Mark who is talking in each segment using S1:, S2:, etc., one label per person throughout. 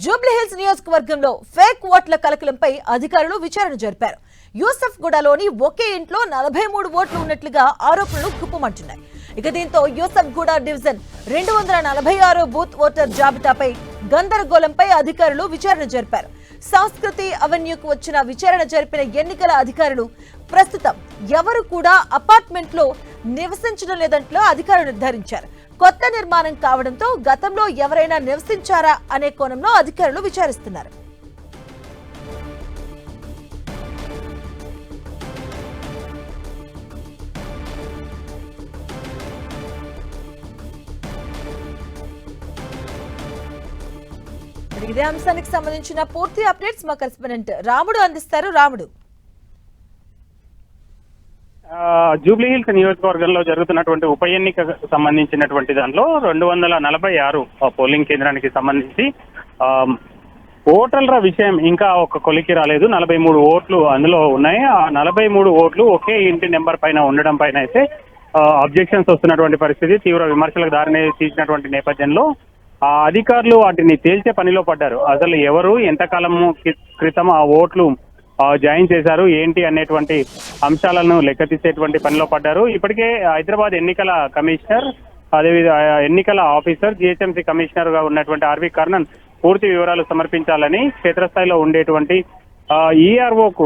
S1: జూబ్లీహిల్స్ నియోజకవర్గంలో ఫేక్ ఓట్ల కలకలంపై అధికారులు విచారణ జరిపారు. యూసఫ్ గూడలోని ఒకే ఇంట్లో నలభై మూడు ఓట్లు ఉన్నట్లుగా ఆరోపణలు గుప్పమంటున్నాయి. ఇక దీంతో యూసఫ్ గూడ డివిజన్ రెండు వందల నలభై ఆరో బూత్ ఓటర్ జాబితాపై గందరగోళంపై అధికారులు విచారణ జరిపారు. సంస్కృతి అవెన్యూకు వచ్చిన విచారణ జరిపిన ఎన్నికల అధికారులు ప్రస్తుతం ఎవరు కూడా అపార్ట్మెంట్లో నివసించడం లేదంట్లో అధికారులు నిర్ధారించారు. కొత్త నిర్మాణం కావడంతో గతంలో ఎవరైనా నివసించారా అనే కోణంలో అధికారులు విచారిస్తున్నారు. ఇదే అంశానికి సంబంధించిన పూర్తి అప్డేట్స్ మా కరెస్పాండెంట్ రాముడు అందిస్తారు. రాముడు.
S2: జూబ్లీ హిల్స్ నియోజకవర్గంలో జరుగుతున్నటువంటి ఉప ఎన్నికకు సంబంధించినటువంటి దానిలో రెండు వందల నలభై ఆరు పోలింగ్ కేంద్రానికి సంబంధించి ఆ, ఓటర్ల విషయం ఇంకా ఒక కొలికి రాలేదు. నలభై మూడు ఓట్లు అందులో ఉన్నాయి. ఆ నలభై మూడు ఓట్లు ఒకే ఇంటి నెంబర్ పైన ఉండడం పైన అయితే అబ్జెక్షన్స్ వస్తున్నటువంటి పరిస్థితి తీవ్ర విమర్శలకు దారిని తీసినటువంటి నేపథ్యంలో ఆ అధికారులు వాటిని తేల్చే పనిలో పడ్డారు. అసలు ఎవరు ఎంతకాలం క్రితం ఆ ఓట్లు జాయిన్ చేశారు. ఏంటి అనేటువంటి అంశాలను లెక్క తీసేటువంటి పనిలో పడ్డారు. ఇప్పటికే హైదరాబాద్ ఎన్నికల కమిషనర్ అదేవిధంగా ఎన్నికల ఆఫీసర్ జిహెచ్ఎంసీ కమిషనర్గా ఉన్నటువంటి ఆర్వి కర్ణన్ పూర్తి వివరాలు సమర్పించాలని క్షేత్రస్థాయిలో ఉండేటువంటి ఈఆర్ఓకు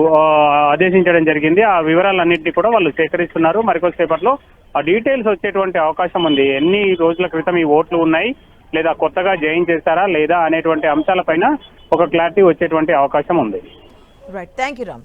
S2: ఆదేశించడం జరిగింది. ఆ వివరాలన్నింటినీ కూడా వాళ్ళు సేకరిస్తున్నారు. మరికొద్దిసేపట్లో ఆ డీటెయిల్స్ వచ్చేటువంటి అవకాశం ఉంది. ఎన్ని రోజుల క్రితం ఈ ఓట్లు ఉన్నాయి? లేదా కొత్తగా జాయిన్ చేస్తారా లేదా అనేటువంటి అంశాలపైన ఒక క్లారిటీ వచ్చేటువంటి అవకాశం ఉంది.
S1: Right. Thank you, Ram.